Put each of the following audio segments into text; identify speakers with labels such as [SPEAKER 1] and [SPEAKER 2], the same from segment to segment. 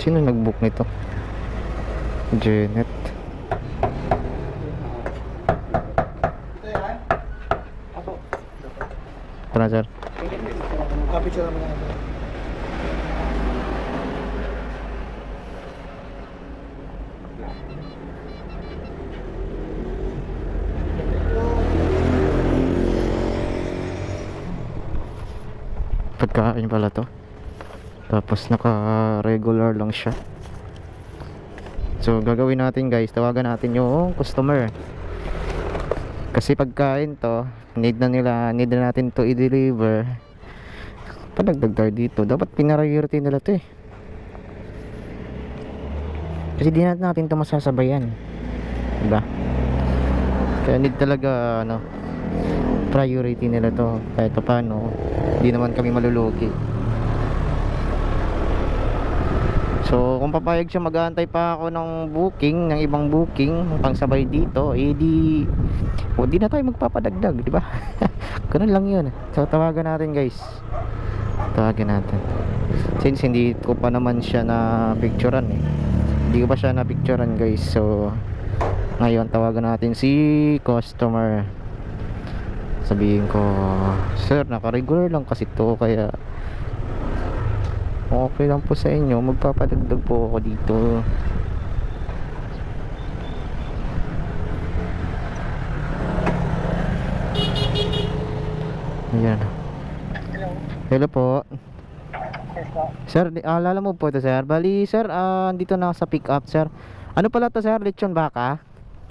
[SPEAKER 1] Sino nag-book nito? Janet. Tara, sir.
[SPEAKER 2] Kapicture naman natin.
[SPEAKER 1] Pagkain pala to. Tapos naka-regular lang siya. So gagawin natin guys, tawagan natin yung customer. Kasi pagkain to, need na nila, need na natin to i-deliver. Padagdag tayo dito. Dapat pinarayurity nila to eh. Kasi di natin to masasabayan. Diba? Kaya need talaga ano, priority nila to kahit pa paano hindi naman kami malulugi so kung papayag siya mag-aantay pa ako ng booking ng ibang booking pang sabay dito eh di o di na tayo magpapadagdag di ba? Ganun lang yun. So tawagan natin guys. Tawagan natin. Since hindi ko pa naman siya na picturean eh. Hindi ko pa siya na picturean guys. So ngayon tawagan natin si customer. Sabihin ko sir naka-regular lang kasi to kaya okay lang po sa inyo magpapadagdag po ako dito ayan
[SPEAKER 2] Hello.
[SPEAKER 1] hello po
[SPEAKER 2] Yes po.
[SPEAKER 1] sir di- alala mo po ito sir bali sir ah, dito na sa pick up sir ano pala to sir lechon baka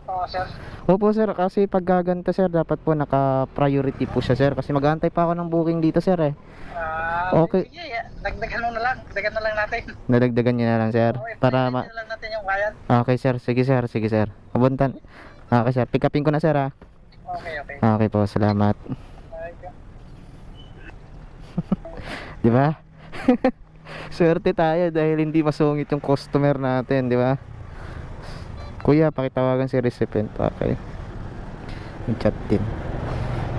[SPEAKER 2] Oo, sir.
[SPEAKER 1] Opo sir, kasi pag gaganta sir, dapat po naka-priority po siya sir Kasi mag-aantay pa ako ng booking dito sir eh
[SPEAKER 2] Ah,
[SPEAKER 1] Okay.
[SPEAKER 2] Sige, yeah. Dagdagan mo na lang. Dagdagan na lang natin.
[SPEAKER 1] Nadagdagan niyo na lang sir
[SPEAKER 2] Okay,
[SPEAKER 1] Para ma...
[SPEAKER 2] na lang natin yung kayan.
[SPEAKER 1] Okay sir, sige sir, sige sir Abuntan Okay sir, pick upin ko na sir ah
[SPEAKER 2] Okay, okay.
[SPEAKER 1] Okay po, salamat. Di ba? Swerte tayo dahil hindi masungit yung customer natin, di ba? Kuya, pakitawagan si recipient. Okay. Mag-chat din.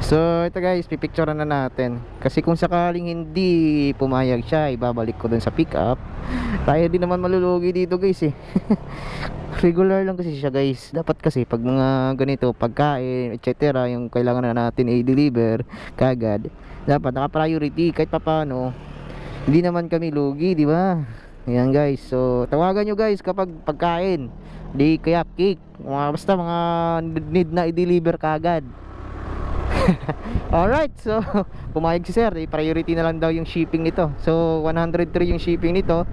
[SPEAKER 1] So, ito guys, pipicturean na natin. Kasi kung sakaling hindi pumayag siya, ibabalik ko dun sa pick up. Tayo din naman malulugi dito guys eh. Regular lang kasi siya guys. Dapat kasi pag mga ganito, pagkain, etc. Yung kailangan na natin i-deliver kagad. Dapat naka-priority kahit papano. Hindi naman kami lugi, di ba? Ayan guys. So, tawagan nyo guys kapag pagkain. Di kaya cake. Basta mga need na i-deliver kagad. Alright, so pumayag si sir, i-priority na lang daw yung shipping nito. So 103 yung shipping nito.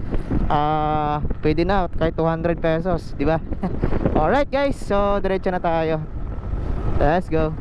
[SPEAKER 1] Ah, pwede na kahit 200 pesos, di ba? Alright guys, so diretso na tayo. Let's go.